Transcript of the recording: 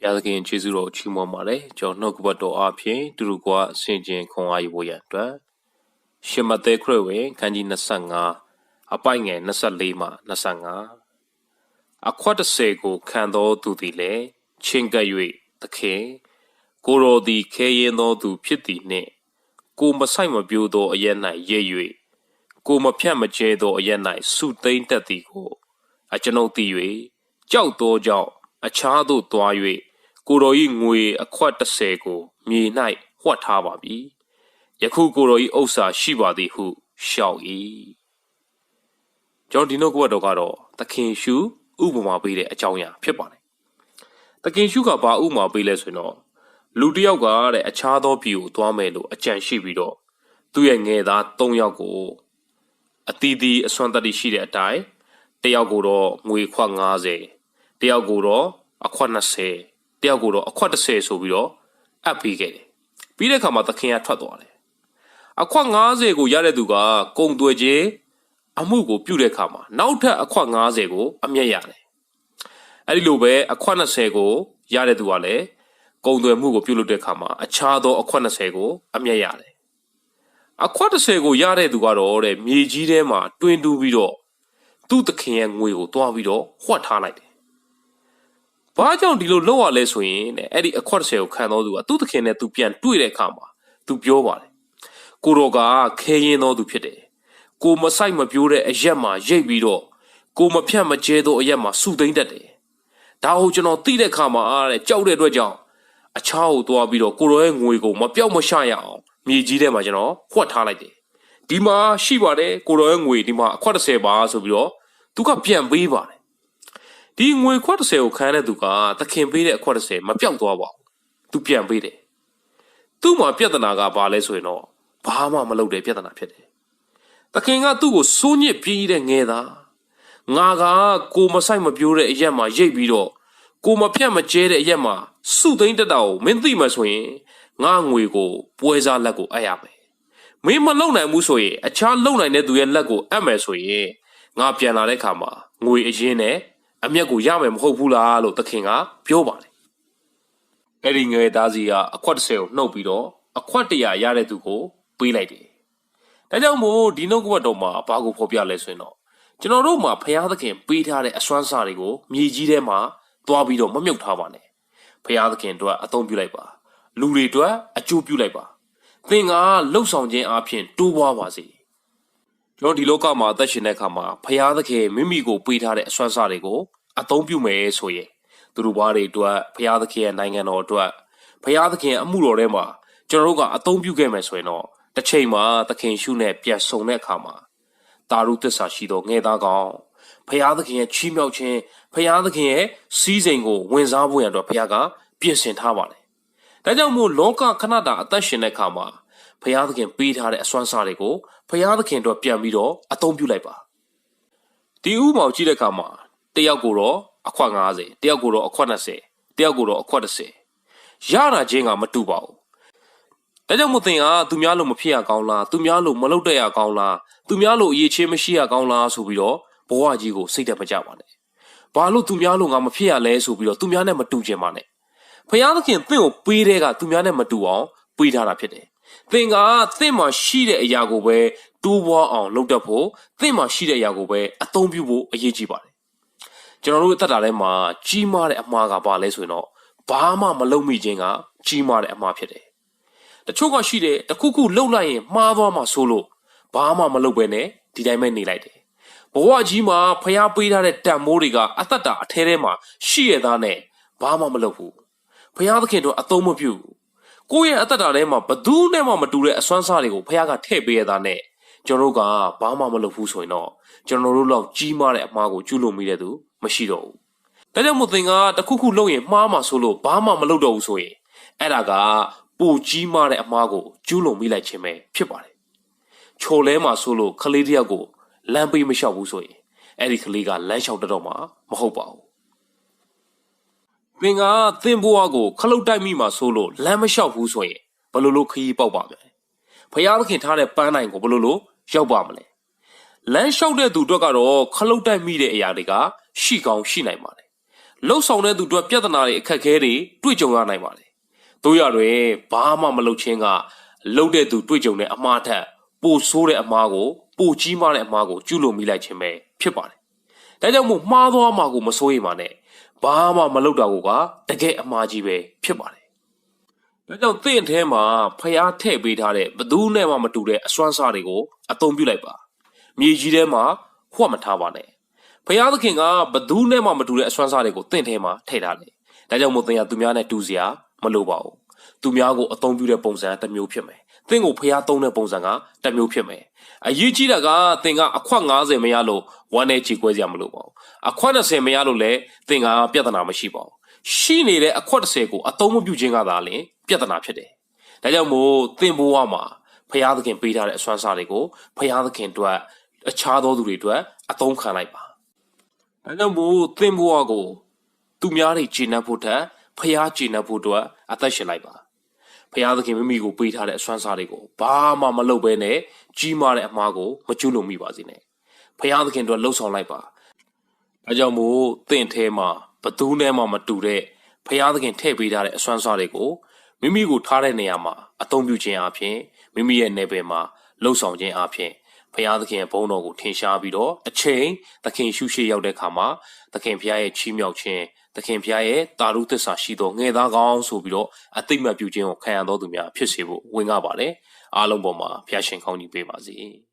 ဘုရားသခင်ကျေးဇူးတော်ချီးမွမ်းပါတယ်ကျွန်တော်နှုတ်ကပတ်တော်အဖြစ်သူတို့ကဆင်ခြင်ခွန်အားယူဖို့ရန်အတွက်ရှမဿဲခရစ်ဝင်ခန်းကြီး25အပိုင်ငယ်24မှ25အခွတ်တစေကိုခံတော်သူသည်လည်းချင်းကပ်၍သခင်ကိုယ်တော်သည်ခဲရင်တော်သူဖြစ်သည်နှင့်ကိုမဆိုင်မပြိုးသောအရ၌ရဲ၍ကိုမဖြတ်မကျဲသောအရ၌စုသိမ့်တတ်သည်ကိုအကျွန်ုပ်သိ၍ကြောက်သောကြောင့်အခြားသို့သွား၍ ကိုတော်၏ငွေအခွက်30ကိုမြေ၌ဝှက်ထားပါပြီယခုကိုတော်၏ဥစ္စာရှိပါသည်ဟုရှောက်၏ကျွန်တော်ဒီနောက်ကဝတ်တော်ကတော့သခင်ရှုဥပမာပေးတဲ့အကြောင်းအရာဖြစ်ပါတယ်သခင်ရှုကဘာဥပမာပေးလဲဆိုရင်တော့လူတစ်ယောက်ကတဲ့အခြားသောပြည်ကိုသွားမယ်လို့အကြံရှိပြီးတော့သူ့ရဲ့ငယ်သား၃ယောက်ကိုအတီးတီးအစွမ်းတတ္တိရှိတဲ့အတိုင်းတယောက်ကိုတော့ငွေခွက်90တယောက်ကိုတော့အခွက်20 တယောက်ကိုတော့အခွက်30ဆိုပြီးတော့အပ်ပေးခဲ့တယ်ပြီးတဲ့အခါမှာသခင်ကထွက်သွားတယ်အခွက်90ကိုရတဲ့သူကကုံသွဲခြင်းအမှုကိုပြုတဲ့အခါမှာနောက်ထပ်အခွက်90ကိုအမျက်ရတယ်အဲ့ဒီလိုပဲအခွက်20ကိုရတဲ့သူကလည်းကုံသွဲမှုကိုပြုလုပ်တဲ့အခါမှာအခြားသောအခွက်20ကိုအမျက်ရတယ်အခွက်30ကိုရတဲ့သူကတော့တဲ့မြေကြီးထဲမှာတွင်တူးပြီးတော့သူ့သခင်ရဲ့ငွေကိုတွားပြီးတော့ဝှက်ထားလိုက်တယ်။ ဘာကြောင့်ဒီလိုလုပ်ရလဲဆိုရင်တဲ့အဲ့ဒီအခွက်30ကိုခံတော်သူကသူ့သခင်နဲ့သူပြန်တွေ့တဲ့အခါမှာသူပြောပါတယ်။ကိုတော်ကခဲရင်တော်သူဖြစ်တယ်။ကိုမဆိုင်မပြိုးတဲ့အရက်မှာရိတ်ပြီးတော့ကိုမဖြတ်မကျဲသောအရက်မှာစုသိမ့်တတ်တယ်။ဒါဟုတ်ကျွန်တော်သိတဲ့အခါမှာတဲ့ကြောက်တဲ့အတွက်ကြောင့်အခြားကိုတွားပြီးတော့ကိုတော်ရဲ့ငွေကိုမပြောက်မရှရအောင်မြေကြီးထဲမှာကျွန်တော်ဝှက်ထားလိုက်တယ်။ဒီမှာရှိပါတယ်ကိုတော်ရဲ့ငွေဒီမှာအခွက်30ပါဆိုပြီးတော့သူကပြန်ပေးပါတယ် ဒီငွေခွက်30ကိုခံတဲ့သူကသခင်ပေးတဲ့အခွက်30မပြောက်သွားပါဘူးသူပြန်ပေးတယ်သူ့မှာပြဿနာကဘာလဲဆိုရင်တော့ဘာမှမလုပ်တဲ့ပြဿနာဖြစ်တယ်သခင်ကသူ့ကိုစိုးညစ်ပြေးတဲ့ငယ်သားငါကကိုမဆိုင်မပြိုးတဲ့အရက်မှာရိတ်ပြီးတော့ကိုမဖြတ်မကျဲတဲ့အရက်မှာစုသိမ့်တက်တာကိုမင်းသိမှဆိုရင်ငါငွေကိုပွဲစားလက်ကိုအပ်ရမယ်မင်းမလုံနိုင်ဘူးဆိုရင်အခြားလုံနိုင်တဲ့သူရဲ့လက်ကိုအပ်မယ်ဆိုရင်ငါပြန်လာတဲ့ခါမှာငွေအရင်နဲ့ အမျက်ကိုရမယ်မဟုတ်ဘူးလားလို့သခင်ကပြောပါတယ်အဲ့ဒီငွေသားစီကအခွက်30ကိုနှုတ်ပြီးတော့အခွက်100ရတဲ့သူကိုပေးလိုက်တယ်ဒါကြောင့်မို့ဒီနှုတ်ကပတ်တော်မှာဘာကိုဖော်ပြလဲဆိုရင်တော့ကျွန်တော်တို့မှာဖရာသခင်ပေးထားတဲ့အစွမ်းစားတွေကိုမြေကြီးထဲမှာသွားပြီးတော့မမြုပ်ထားပါနဲ့ဖရာသခင်တို့အသုံးပြုလိုက်ပါလူတွေအတွက်အကျိုးပြုလိုက်ပါသင်ကလှုပ်ဆောင်ခြင်းအပြင်တိုးပွားပါစေ ကျွန်တော်ဒီလောကမှာအသက်ရှင်တဲ့အခါမှာဖရာသခင်မိမိကိုပေးထားတဲ့အစွမ်းစားတွေကိုအသုံးပြုမယ်ဆိုရင်သူတို့ဘာတွေအတွက်ဖရာသခင်ရဲ့နိုင်ငံတော်အတွက်ဖရာသခင်အမှုတော်ထဲမှာကျွန်တော်တို့ကအသုံးပြုခဲ့မယ်ဆိုရင်တော့တစ်ချိန်မှာသခင်ရှုနဲ့ပြန်ဆုံတဲ့အခါမှာတာရုသစ္စာရှိသောငဲသားကောင်ဖရာသခင်ရဲ့ချီးမြှောက်ခြင်းဖရာသခင်ရဲ့စီးစိမ်ကိုဝင်စားဖို့ရန်အတွက်ဖရာကပြင်ဆင်ထားပါတယ်။ဒါကြောင့်မို့လောကခဏတာအသက်ရှင်တဲ့အခါမှာ ဖရာသခင်ပေးထားတဲ့အစွမ်းစားတွေကိုဖရာသခင်တို့ပြန်ပြီးတော့အသုံးပြုလိုက်ပါဒီဥမောင်ကြည့်တဲ့အခါမှာတယောက်ကိုတော့အခွက်90တယောက်ကိုတော့အခွက်20တယောက်ကိုတော့အခွက်30ရတာချင်းကမတူပါဘူးဒါကြောင့်မို့သင်ကသူများလိုမဖြစ်ရကောင်းလားသူများလိုမလုပ်တတ်ရကောင်းလားသူများလိုအရေးချင်းမရှိရကောင်းလားဆိုပြီးတော့ဘဝကြီးကိုစိတ်တက်မကြပါနဲ့ဘာလို့သူများလိုငါမဖြစ်ရလဲဆိုပြီးတော့သူများနဲ့မတူချင်ပါနဲ့ဖယားသခင်သင်ကိုပေးတဲ့ကသူများနဲ့မတူအောင်ပေးထားတာဖြစ်တယ် သင်ကသင်မှာရှိတဲ့အရာကိုပဲတိုးပွားအောင်လုပ်တတ်ဖို့သင်မှာရှိတဲ့အရာကိုပဲအသုံးပြုဖို့အရေးကြီးပါတယ်ကျွန်တော်တို့အသက်တာထဲမှာကြီးမားတဲ့အမှားကဘာလဲဆိုရင်တော့ဘာမှမလုပ်မိခြင်းကကြီးမားတဲ့အမှားဖြစ်တယ်တချို့ကရှိတယ်တခုခုလှုပ်လိုက်ရင်မှားသွားမှဆိုလို့ဘာမှမလုပ်ပဲနဲ့ဒီတိုင်းပဲနေလိုက်တယ်ဘဝကြီးမှာဖျားပေးထားတဲ့တန်မိုးတွေကအသက်တာအထဲထဲမှာရှိရသားနဲ့ဘာမှမလုပ်ဘူးဖျားသခင်တို့အသုံးမပြုဘူး ကိုယ့်ရဲ့အသက်တာထဲမှာဘသူနဲ့မှမတူတဲ့အစွမ်းစားတွေကိုဖခင်ကထည့်ပေးရတာနဲ့ကျွန်တော်တို့ကဘာမှမလုပ်ဘူးဆိုရင်တော့ကျွန်တော်တို့လောက်ကြီးမားတဲ့အမှားကိုကျူးလွန်မိတဲ့သူမရှိတော့ဘူး။ဒါကြောင့်မို့သင်ကတခုခုလုပ်ရင်မှားမှဆိုလို့ဘာမှမလုပ်တော့ဘူးဆိုရင်အဲ့ဒါကပိုကြီးမားတဲ့အမှားကိုကျူးလွန်မိလိုက်ခြင်းပဲဖြစ်ပါတယ်။ချိုလဲမှဆိုလို့ကလေးတယောက်ကိုလမ်းပေးမလျှောက်ဘူးဆိုရင်အဲ့ဒီကလေးကလမ်းလျှောက်တတော့မှမဟုတ်ပါဘူး သင်ကသင်ဘဝကိုခလုတ်တိုက်မိမှာဆိုလို့လမ်းမလျှောက်ဘူးဆိုရင်ဘယ်လိုလုပ်ခရီးပေါက်ပါမလဲဖယားသခင်ထားတဲ့ပန်းနိုင်ကိုဘယ်လိုလုပ်ရောက်ပါမလဲလမ်းလျှောက်တဲ့သူတို့ကတော့ခလုတ်တိုက်မိတဲ့အရာတွေကရှိကောင်းရှိနိုင်ပါတယ်လှုပ်ဆောင်တဲ့သူတို့ပြဿနာတွေအခက်အခဲတွေတွေ့ကြုံရနိုင်ပါတယ်တို့ရတွင်ဘာမှမလုပ်ချင်းကလှုပ်တဲ့သူတွေ့ကြုံတဲ့အမှားထက်ပိုဆိုးတဲ့အမှားကိုပိုကြီးမားတဲ့အမှားကိုကျူးလွန်မိလိုက်ခြင်းပဲဖြစ်ပါတယ်ဒါကြောင့်မို့မှားသွားမှာကိုမစိုးရိမ်ပါနဲ့ ဘာမှမလုပ်တာကိုကတကယ်အမှားကြီးပဲဖြစ်ပါတယ်ဒါကြောင့်သင့်ထဲမှာဖျားထည့်ပေးထားတဲ့ဘသူနဲ့မှမတူတဲ့အစွမ်းစားတွေကိုအသုံးပြုလိုက်ပါမြေကြီးထဲမှာဟွက်မထားပါနဲ့ဖျားသခင်ကဘသူနဲ့မှမတူတဲ့အစွမ်းစားတွေကိုသင့်ထဲမှာထည့်ထားတယ်ဒါကြောင့်မို့သင်ရသူများနဲ့တူစရာမလိုပါဘူးသူများကိုအသုံးပြုတဲ့ပုံစံတစ်မျိုးဖြစ်မယ် သင်ကိုဖျားသုံးတဲ့ပုံစံကတစ်မျိုးဖြစ်မယ်အရေးကြီးတာကသင်ကအခွက်90မရလို့ဝမ်းနဲ့ချီကွဲစရာမလိုပါဘူးအခွက်20မရလို့လည်းသင်ကပြဿနာမရှိပါဘူးရှိနေတဲ့အခွက်30ကိုအသုံးမပြုခြင်းကသာလျှင်ပြဿနာဖြစ်တယ်။ဒါကြောင့်မို့သင်ဘဝမှာဖရာသခင်ပေးထားတဲ့အစွမ်းစားတွေကိုဖရာသခင်အတွက်အခြားသောသူတွေအတွက်အသုံးခံလိုက်ပါ။ဒါကြောင့်မို့သင်ဘဝကိုသူများတွေဂျင်းနှပ်ဖို့ထက်ဖရာဂျင်းနှပ်ဖို့အတွက်အသက်ရှင်လိုက်ပါ။ ဖရာသခင်မိမိကိုပေးထားတဲ့အစွမ်းစားတွေကိုဘာမှမလုပ်ဘဲနဲ့ကြီးမားတဲ့အမှားကိုမကျူးလွန်မိပါစေနဲ့။ဖရာသခင်အတွက်လှုပ်ဆောင်လိုက်ပါ။ဒါကြောင့်မို့တင့်ထဲမှာဘသူနဲ့မှမတူတဲ့ဖရာသခင်ထည့်ပေးထားတဲ့အစွမ်းစားတွေကိုမိမိကိုထားတဲ့နေရာမှာအသုံးပြုခြင်းအပြင်မိမိရဲ့နယ်ပယ်မှာလှုပ်ဆောင်ခြင်းအပြင် ဖရာသခင်ရဲ့ဘုန်းတော်ကိုထင်ရှားပြီးတော့အချိန်သခင်ရှုရှိရောက်တဲ့အခါမှာသခင်ဖရာရဲ့ချီးမြှောက်ခြင်းသခင်ဖရာရဲ့တာရုသစ္စာရှိသောငယ်သားကောင်းဆိုပြီးတော့အသိမှတ်ပြုခြင်းကိုခံရတော်သူများဖြစ်စေဖို့ဝင်ကားပါတယ်အားလုံးပေါ်မှာဖရာရှင်ကောင်းကြီးပေးပါစေ။